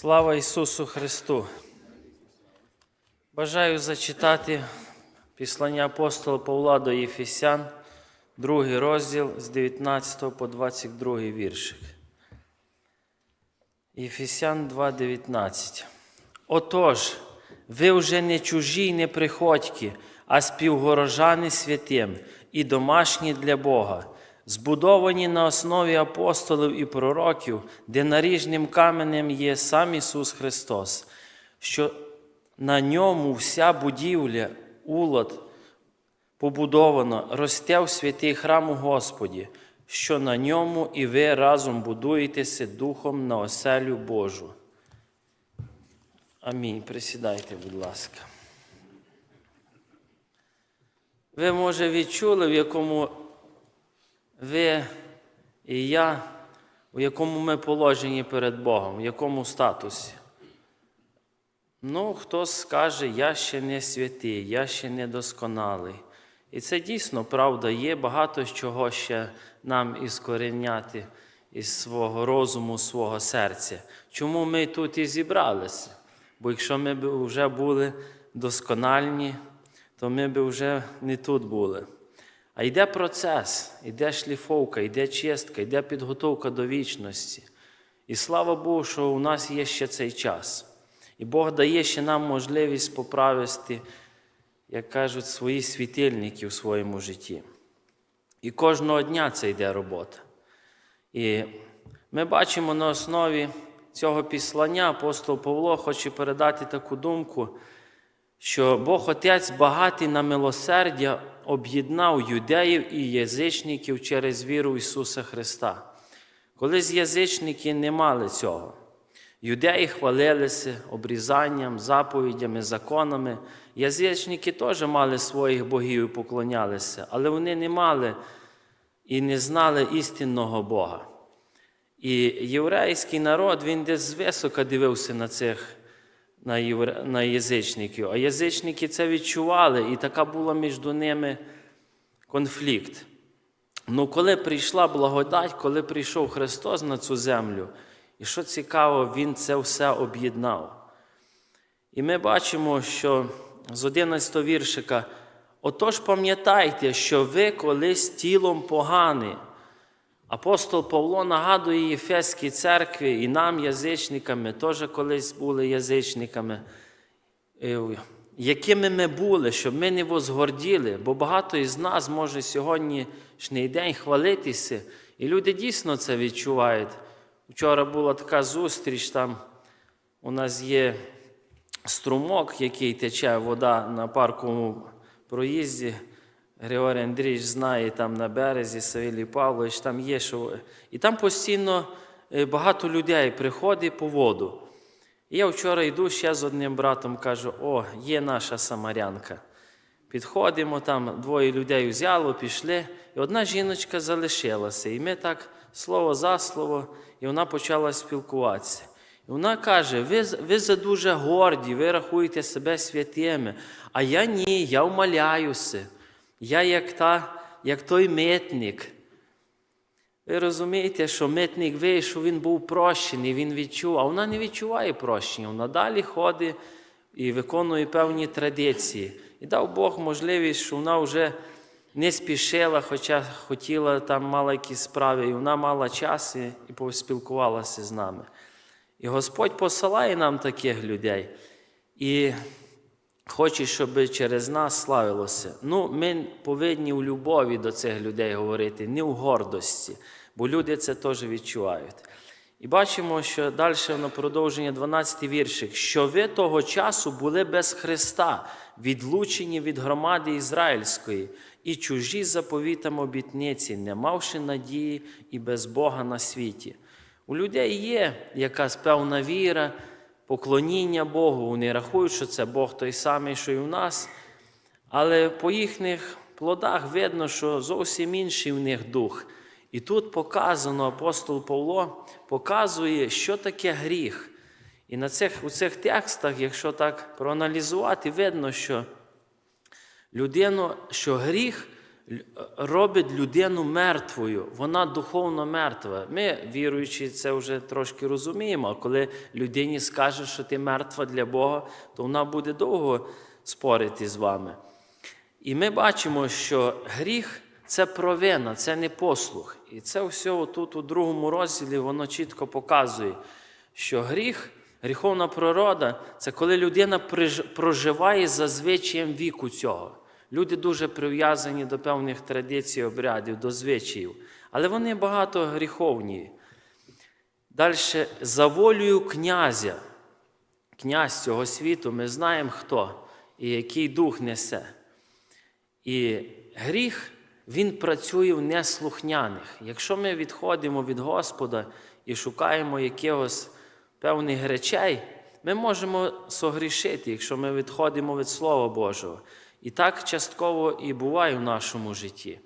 Слава Ісусу Христу! Бажаю зачитати післання апостола Павла до Єфесян, другий розділ з 19 по 22 віршик. Єфесян 2,19. Отож, ви вже не чужі й не приходькі, а співгорожани святим і домашні для Бога, збудовані на основі апостолів і пророків, де наріжним каменем є сам Ісус Христос, що на ньому вся будівля, улад побудовано, росте в святий храм у Господі, що на ньому і ви разом будуєтеся Духом на оселю Божу. Амінь. Присідайте, будь ласка. Ви, може, відчули, в якому ви і я, у якому ми положені перед Богом, в якому статусі. Ну, хтось скаже, я ще не святий, я ще не досконалий. І це дійсно правда, є багато чого ще нам іскореняти із свого розуму, свого серця. Чому ми тут і зібралися? Бо якщо ми б вже були доскональні, то ми б вже не тут були. А йде процес, йде шліфовка, йде чистка, йде підготовка до вічності. І слава Богу, що у нас є ще цей час. І Бог дає ще нам можливість поправити, як кажуть, свої світильники в своєму житті. І кожного дня це йде робота. І ми бачимо на основі цього післання апостол Павло хоче передати таку думку, що Бог Отець багатий на милосердя об'єднав юдеїв і язичників через віру Ісуса Христа. Колись язичники не мали цього. Юдеї хвалилися обрізанням, заповідями, законами. Язичники теж мали своїх богів і поклонялися, але вони не мали і не знали істинного Бога. І єврейський народ він десь звисока дивився на цих на, євре... на язичників, а язичники це відчували, і така була між ними конфлікт. Ну, коли прийшла благодать, коли прийшов Христос на цю землю, і що цікаво, Він це все об'єднав. І ми бачимо, що з 11 віршика, отож пам'ятайте, що ви колись тілом погані. Апостол Павло нагадує Єфеській церкві і нам, язичниками, теж колись були язичниками, якими ми були, щоб ми не возгорділи, бо багато із нас може сьогоднішній день хвалитися, і люди дійсно це відчувають. Вчора була така зустріч, там у нас є струмок, який тече вода на парковому проїзді. Григорій Андрійович знає там на березі, Савілій Павлович, там є що. І там постійно багато людей приходить по воду. І я вчора йду ще з одним братом, кажу: о, є наша самарянка. Підходимо, там двоє людей взяло, пішли, і одна жіночка залишилася. І ми так слово за слово, і вона почала спілкуватися. І вона каже: ви ви за дуже горді, ви рахуєте себе святими, а я ні, я вмаляюся. Я як та, як той митник. Ви розумієте, що митник вийшов, він був прощений, він відчув, а вона не відчуває прощення. Вона далі ходить і виконує певні традиції. І дав Бог можливість, що вона вже не спішила, хоча хотіла, там мала якісь справи, і вона мала час і, поспілкувалася з нами. І Господь посилає нам таких людей. І хоче, щоб через нас славилося. Ну, ми повинні у любові до цих людей говорити, не у гордості, бо люди це теж відчувають. І бачимо, що далі на продовження 12 віршик, що ви того часу були без Христа, відлучені від громади Ізраїльської, і чужі заповітам обітниці, не мавши надії і без Бога на світі. У людей є якась певна віра, поклоніння Богу. Вони рахують, що це Бог той самий, що і у нас. Але по їхніх плодах видно, що зовсім інший в них дух. І тут показано, апостол Павло показує, що таке гріх. І на цих, у цих текстах, якщо так проаналізувати, видно, що людину, що гріх робить людину мертвою, вона духовно мертва. Ми, віруючі, це вже трошки розуміємо, а коли людині скаже, що ти мертва для Бога, то вона буде довго спорити з вами. І ми бачимо, що гріх це провина, це не послух. І це все тут у другому розділі воно чітко показує, що гріх, гріховна природа це коли людина проживає за звичаєм віку цього. Люди дуже прив'язані до певних традицій, обрядів, до звичаїв, але вони багато гріховні. Далі, за волею князя, князь цього світу, ми знаємо хто і який дух несе. І гріх, він працює в неслухняних. Якщо ми відходимо від Господа і шукаємо якихось певних речей, ми можемо согрішити, якщо ми відходимо від Слова Божого. І так частково і буває в нашому житті.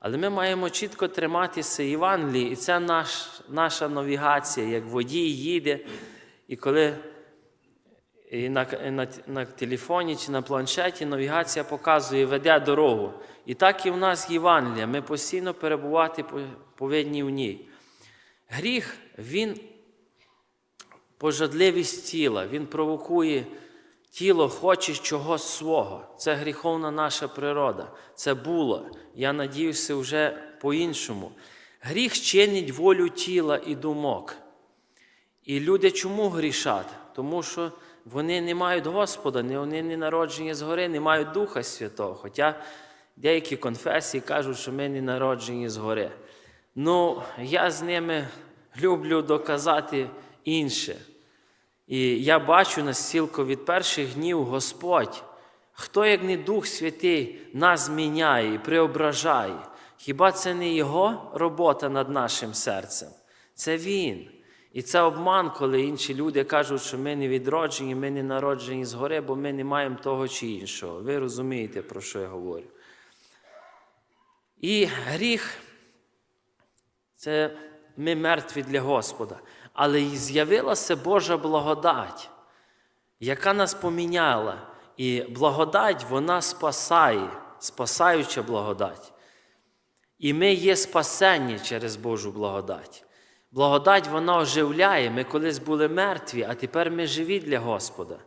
Але ми маємо чітко триматися Євангелії, і це наш, наша навігація, як водій їде, і коли і на, на, на телефоні чи на планшеті навігація показує, веде дорогу. І так і в нас Євангелія. Ми постійно перебувати повинні в ній. Гріх, він пожадливість тіла, він провокує тіло, хоче чогось свого. Це гріховна наша природа. Це було. Я надіюся, вже по-іншому. Гріх чинить волю тіла і думок. І люди чому грішать? Тому що вони не мають Господа, вони не народжені згори, не мають Духа Святого. Хоча деякі конфесії кажуть, що ми не народжені згори. Ну, я з ними люблю доказати інше. І я бачу настілко від перших днів Господь, хто, як не Дух Святий, нас зміняє і преображає. Хіба це не Його робота над нашим серцем? Це Він. І це обман, коли інші люди кажуть, що ми не відроджені, ми не народжені згори, бо ми не маємо того чи іншого. Ви розумієте, про що я говорю. І гріх це ми мертві для Господа. Але і з'явилася Божа благодать, яка нас поміняла. І благодать вона спасає, спасаюча благодать. І ми є спасені через Божу благодать. Благодать вона оживляє. Ми колись були мертві, а тепер ми живі для Господа.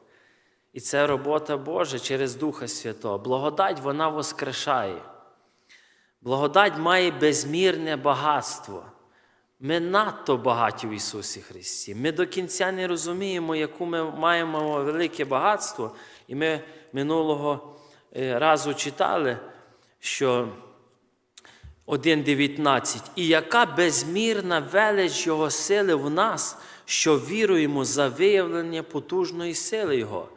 І це робота Божа через Духа Святого. Благодать вона воскрешає. Благодать має безмірне багатство. Ми надто багаті в Ісусі Христі. Ми до кінця не розуміємо, яку ми маємо велике багатство. І ми минулого е, разу читали, що 1.19. І яка безмірна велич Його сили в нас, що віруємо за виявлення потужної сили Його,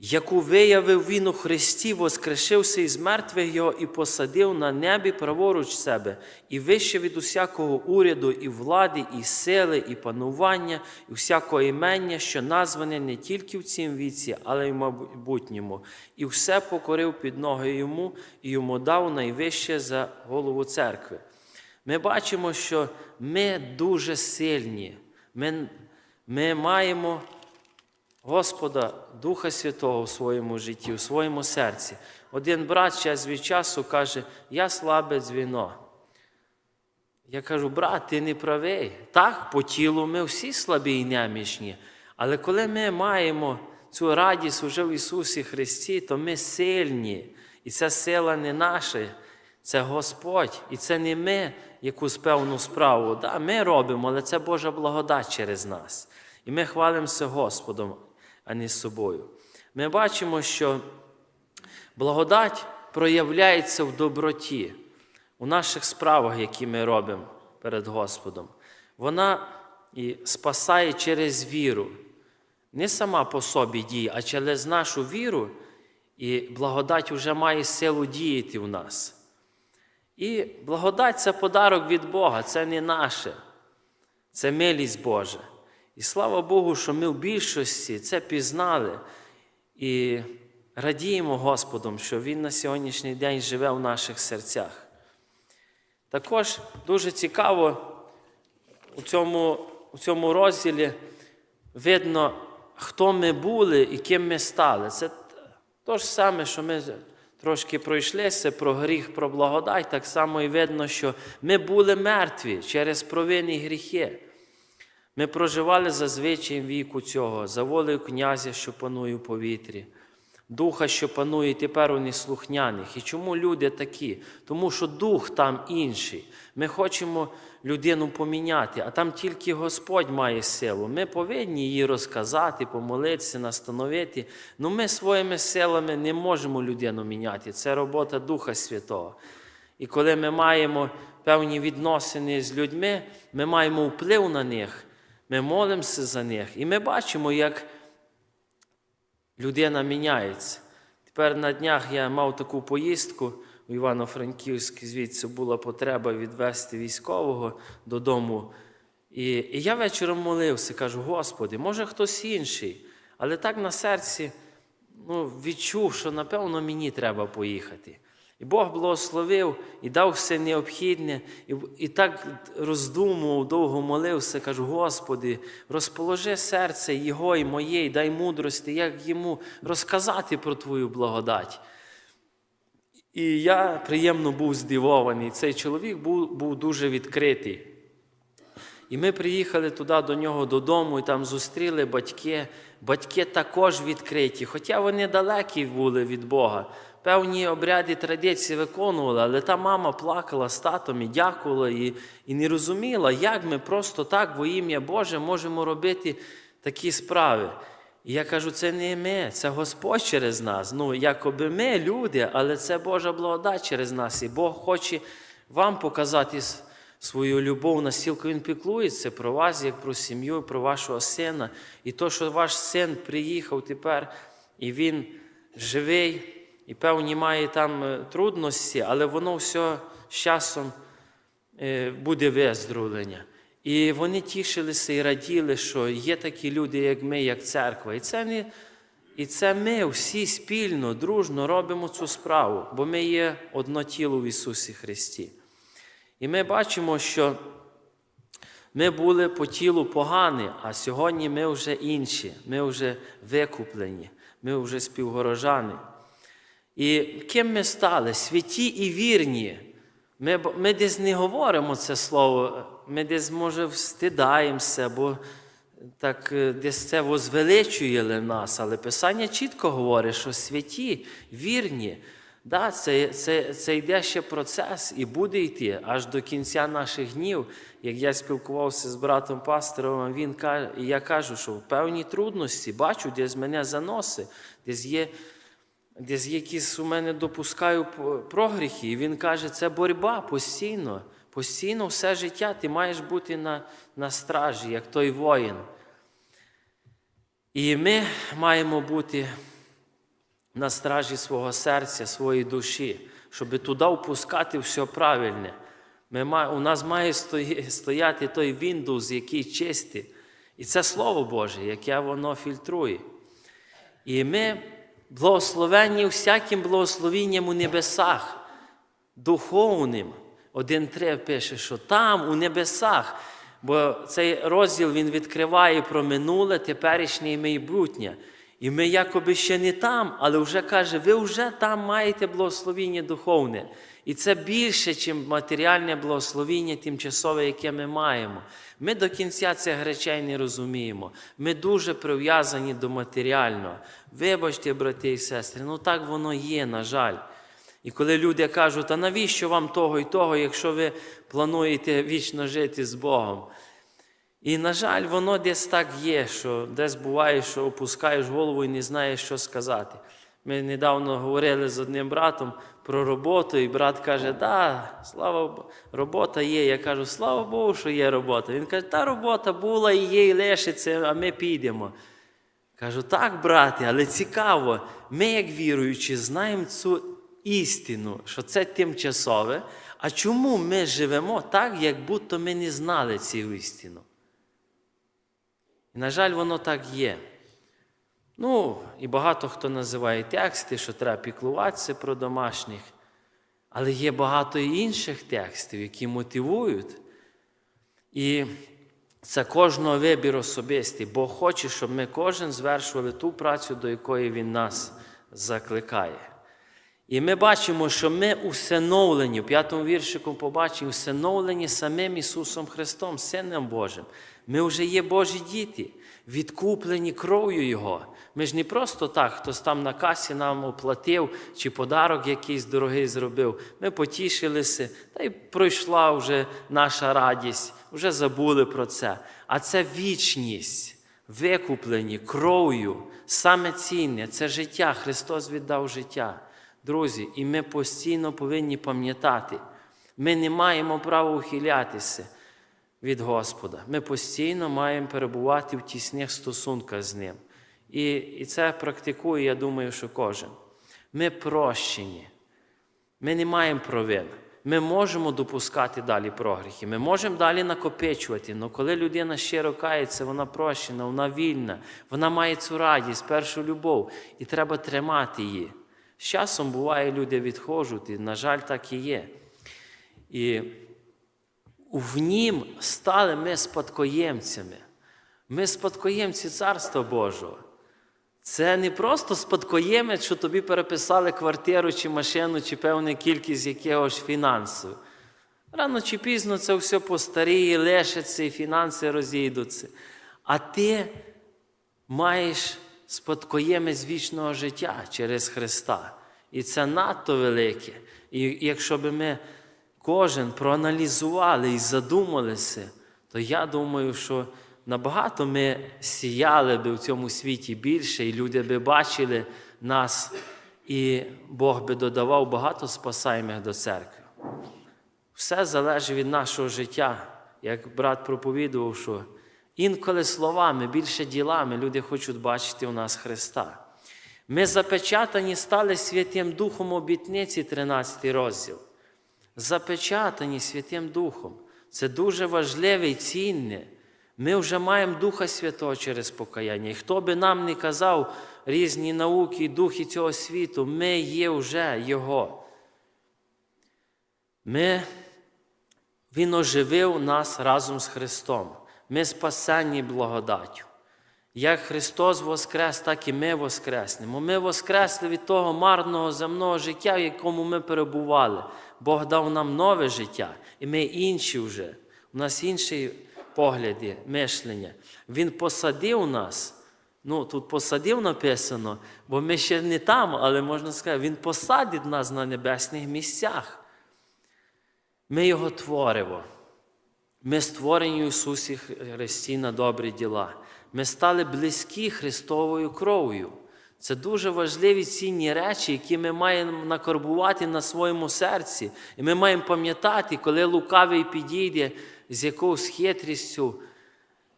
яку виявив Він у Христі, воскрешився із мертвих Його і посадив на небі праворуч себе, і вище від усякого уряду, і влади, і сили, і панування, і всякого імення, що назване не тільки в цім віці, але й в майбутньому. І все покорив під ноги йому, і йому дав найвище за голову церкви. Ми бачимо, що ми дуже сильні. Ми, ми маємо Господа, Духа Святого в своєму житті, в своєму серці. Один брат час від часу каже, я слабе дзвіно. Я кажу, брат, ти не правий. Так, по тілу ми всі слабі і немічні. Але коли ми маємо цю радість уже в Ісусі Христі, то ми сильні. І ця сила не наша, це Господь. І це не ми якусь певну справу. Да, ми робимо, але це Божа благодать через нас. І ми хвалимося Господом, а не собою. Ми бачимо, що благодать проявляється в доброті, у наших справах, які ми робимо перед Господом. Вона і спасає через віру. Не сама по собі діє, а через нашу віру, і благодать вже має силу діяти в нас. І благодать це подарок від Бога, це не наше, це милість Божа. І слава Богу, що ми в більшості це пізнали і радіємо Господом, що Він на сьогоднішній день живе в наших серцях. Також дуже цікаво у цьому, у цьому розділі видно, хто ми були і ким ми стали. Це те ж саме, що ми трошки пройшлися про гріх, про благодать, так само і видно, що ми були мертві через провини і гріхи. Ми проживали за звичаєм віку цього, за волею князя, що панує у повітрі, духа, що панує тепер у неслухняних. І чому люди такі? Тому що дух там інший. Ми хочемо людину поміняти, а там тільки Господь має силу. Ми повинні її розказати, помолитися, настановити. Ну ми своїми силами не можемо людину міняти. Це робота Духа Святого. І коли ми маємо певні відносини з людьми, ми маємо вплив на них, ми молимося за них. І ми бачимо, як людина міняється. Тепер на днях я мав таку поїздку у Івано-Франківськ, звідси була потреба відвести військового додому. І, і я вечором молився, кажу, Господи, може хтось інший. Але так на серці ну, відчув, що напевно мені треба поїхати. І Бог благословив і дав все необхідне, і, і так роздумував, довго молився, кажу, Господи, розположи серце Його і моє, і дай мудрості, як йому розказати про Твою благодать. І я приємно був здивований. Цей чоловік був, був дуже відкритий. І ми приїхали туди до нього додому, і там зустріли батьки. Батьки також відкриті, хоча вони далекі були від Бога. Певні обряди традиції виконували, але та мама плакала з татом і дякувала, і, і не розуміла, як ми просто так, во ім'я Боже, можемо робити такі справи. І я кажу, це не ми, це Господь через нас. Ну, якоби ми люди, але це Божа благодать через нас. І Бог хоче вам показати свою любов, настільки Він піклується про вас, як про сім'ю, про вашого сина. І то, що ваш син приїхав тепер, і він живий, і певні має там е, трудності, але воно все з часом е, буде виздоровлення. І вони тішилися і раділи, що є такі люди, як ми, як церква. І це, не, і це ми всі спільно, дружно робимо цю справу, бо ми є одно тіло в Ісусі Христі. І ми бачимо, що ми були по тілу погані, а сьогодні ми вже інші, ми вже викуплені, ми вже співгорожани. І ким ми стали? Святі і вірні. Ми, ми десь не говоримо це слово, ми десь, може, встидаємося, бо так е, десь це возвеличує нас, але Писання чітко говорить, що святі, вірні, да, це, це, це йде ще процес і буде йти аж до кінця наших днів. Як я спілкувався з братом пастором, він каже, і я кажу, що в певні трудності бачу, десь мене заноси, десь є десь якісь у мене допускаю прогріхи, і він каже, це боротьба постійно. Постійно все життя ти маєш бути на, на стражі, як той воїн. І ми маємо бути на стражі свого серця, своєї душі, щоб туди впускати все правильне. Ми, у нас має стояти той Windows, який чистий. І це Слово Боже, яке воно фільтрує. І ми благословенні всяким благословінням у небесах, духовним. 1.3 пише, що там, у небесах. Бо цей розділ він відкриває про минуле, теперішнє і майбутнє. І ми якоби ще не там, але вже каже, ви вже там маєте благословіння духовне. І це більше, ніж матеріальне благословіння тимчасове, яке ми маємо. Ми до кінця цих речей не розуміємо. Ми дуже прив'язані до матеріального. Вибачте, брати і сестри, ну так воно є, на жаль. І коли люди кажуть, а навіщо вам того і того, якщо ви плануєте вічно жити з Богом? І, на жаль, воно десь так є, що десь буває, що опускаєш голову і не знаєш, що сказати. Ми недавно говорили з одним братом про роботу, і брат каже, да, слава Богу, робота є. Я кажу, слава Богу, що є робота. Він каже, та робота була і є, і лишиться, а ми підемо. Кажу, так, брате, але цікаво, ми, як віруючі, знаємо цю істину, що це тимчасове. А чому ми живемо так, як будто ми не знали цю істину? І, на жаль, воно так є. Ну, і багато хто називає тексти, що треба піклуватися про домашніх. Але є багато інших текстів, які мотивують. І це кожного вибір особистий. Бог хоче, щоб ми кожен звершували ту працю, до якої Він нас закликає. І ми бачимо, що ми усиновлені, в п'ятому віршику побачимо, усиновлені самим Ісусом Христом, Сином Божим. Ми вже є Божі діти, відкуплені кров'ю Його. Ми ж не просто так, хтось там на касі нам оплатив, чи подарок якийсь дорогий зробив. Ми потішилися, та й пройшла вже наша радість, вже забули про це. А це вічність, викуплені кров'ю, саме цінне це життя. Христос віддав життя. Друзі, і ми постійно повинні пам'ятати, ми не маємо права ухилятися від Господа. Ми постійно маємо перебувати в тісних стосунках з Ним. І, і це практикує, я думаю, що кожен. Ми прощені. Ми не маємо провин. Ми можемо допускати далі прогріхи, ми можемо далі накопичувати, але коли людина щиро кається, вона прощена, вона вільна, вона має цю радість, першу любов, і треба тримати її. З часом буває, люди відходять, і, на жаль, так і є. І в нім стали ми спадкоємцями. Ми спадкоємці Царства Божого. Це не просто спадкоємець, що тобі переписали квартиру чи машину, чи певну кількість якогось фінансу. Рано чи пізно це все постаріє, лишиться, і фінанси розійдуться. А ти маєш спадкоємець вічного життя через Христа. І це надто велике. І якщо б ми кожен проаналізували і задумалися, то я думаю, що набагато ми сіяли би в цьому світі більше, і люди би бачили нас, і Бог би додавав багато спасаємих до церкви. Все залежить від нашого життя. Як брат проповідував, що інколи словами, більше ділами люди хочуть бачити у нас Христа. Ми запечатані стали Святим Духом обітниці, 13 розділ. Запечатані Святим Духом. Це дуже важливе і цінне. Ми вже маємо Духа Святого через покаяння. І хто би нам не казав різні науки і духи цього світу, ми є вже Його. Ми, Він оживив нас разом з Христом. Ми спасені благодаттю. Як Христос воскрес, так і ми воскреснемо. Ми воскресли від того марного земного життя, в якому ми перебували. Бог дав нам нове життя, і ми інші вже. У нас інші погляди, мишлення. Він посадив нас. Ну, тут посадив написано, бо ми ще не там, але можна сказати, Він посадить нас на небесних місцях. Ми Його творимо. Ми створені в Ісусі Христі на добрі діла. Ми стали близькі Христовою кров'ю. Це дуже важливі цінні речі, які ми маємо накорбувати на своєму серці. І ми маємо пам'ятати, коли лукавий підійде з якоюсь хитрістю,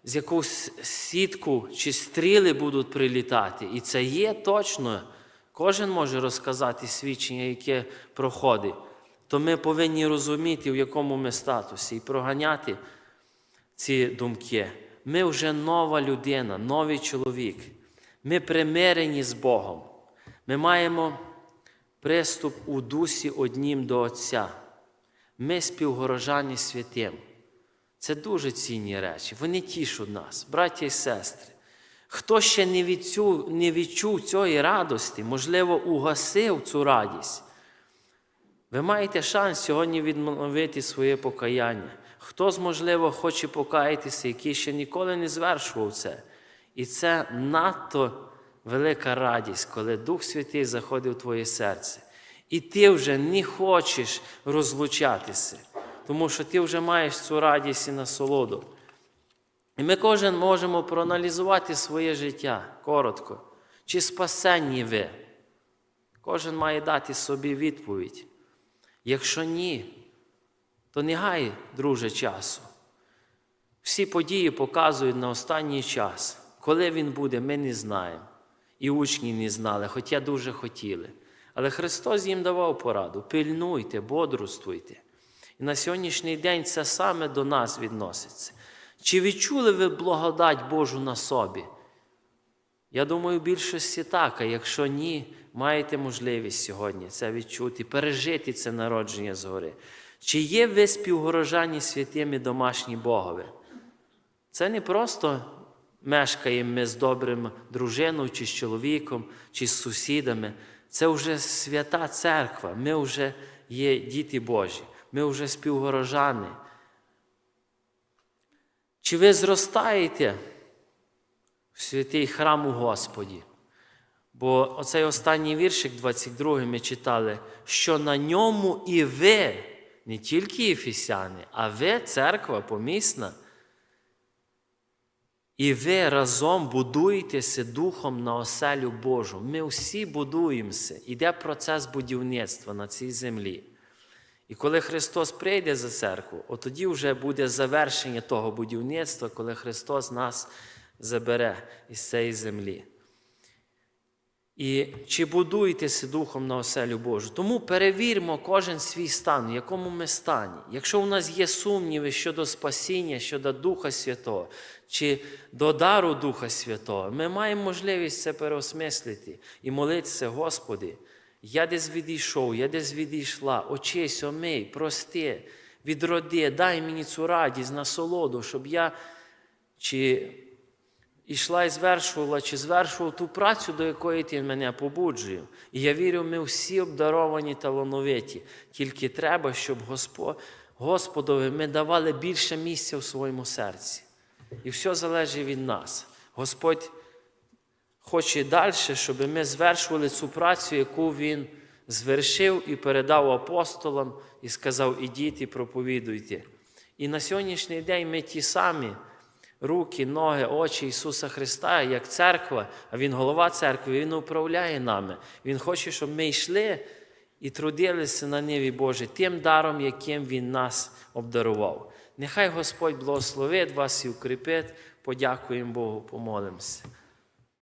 з якоюсь сітку чи стріли будуть прилітати. І це є точно. Кожен може розказати свідчення, яке проходить. То ми повинні розуміти, в якому ми статусі, і проганяти ці думки. Ми вже нова людина, новий чоловік. Ми примирені з Богом. Ми маємо приступ у дусі однім до Отця. Ми співгорожані святим. Це дуже цінні речі. Вони тішуть нас, браття і сестри. Хто ще не відчув, не відчув цієї радості, можливо, угасив цю радість. Ви маєте шанс сьогодні відновити своє покаяння. Хтось, можливо, хоче покаятися, який ще ніколи не звершував це. І це надто велика радість, коли Дух Святий заходить в твоє серце. І ти вже не хочеш розлучатися, тому що ти вже маєш цю радість і насолоду. І ми кожен можемо проаналізувати своє життя коротко. Чи спасенні ви? Кожен має дати собі відповідь. Якщо ні, то не гай, друже, часу. Всі події показують на останній час. Коли він буде, ми не знаємо. І учні не знали, хоча дуже хотіли. Але Христос їм давав пораду: пильнуйте, бодрствуйте. І на сьогоднішній день це саме до нас відноситься. Чи відчули ви благодать Божу на собі? Я думаю, в більшості так, а якщо ні, маєте можливість сьогодні це відчути, пережити це народження згори. Чи є ви співгорожані святими домашні Богові? Це не просто мешкаємо ми з добрим дружиною, чи з чоловіком, чи з сусідами. Це вже свята церква, ми вже є діти Божі, ми вже співгорожани. Чи ви зростаєте в святий храм у Господі? Бо оцей останній віршик, 22 ми читали, що на ньому і ви, не тільки ефесяни, а ви, церква помісна, і ви разом будуєтеся духом на оселю Божу. Ми всі будуємося. Іде процес будівництва на цій землі. І коли Христос прийде за церкву, от тоді вже буде завершення того будівництва, коли Христос нас забере із цієї землі. І чи будуєтеся духом на оселю Божу? Тому перевірмо кожен свій стан, в якому ми стані. Якщо у нас є сумніви щодо спасіння, щодо Духа Святого, чи до дару Духа Святого, ми маємо можливість це переосмислити і молитися, Господи, я десь відійшов, я десь відійшла, очись, омий, прости, відроди, дай мені цю радість, насолоду, щоб я чи ішла і звершувала, чи звершував ту працю, до якої ти мене побуджує. І я вірю, ми всі обдаровані талановиті. Тільки треба, щоб Господові ми давали більше місця в своєму серці. І все залежить від нас. Господь хоче далі, щоб ми звершували цю працю, яку Він звершив і передав апостолам, і сказав: ідіть і проповідуйте. І на сьогоднішній день ми ті самі руки, ноги, очі Ісуса Христа, як церква, а Він голова церкви, Він управляє нами. Він хоче, щоб ми йшли і трудилися на ниві Божій тим даром, яким Він нас обдарував. Нехай Господь благословить вас і укріпить. Подякуємо Богу, помолимося.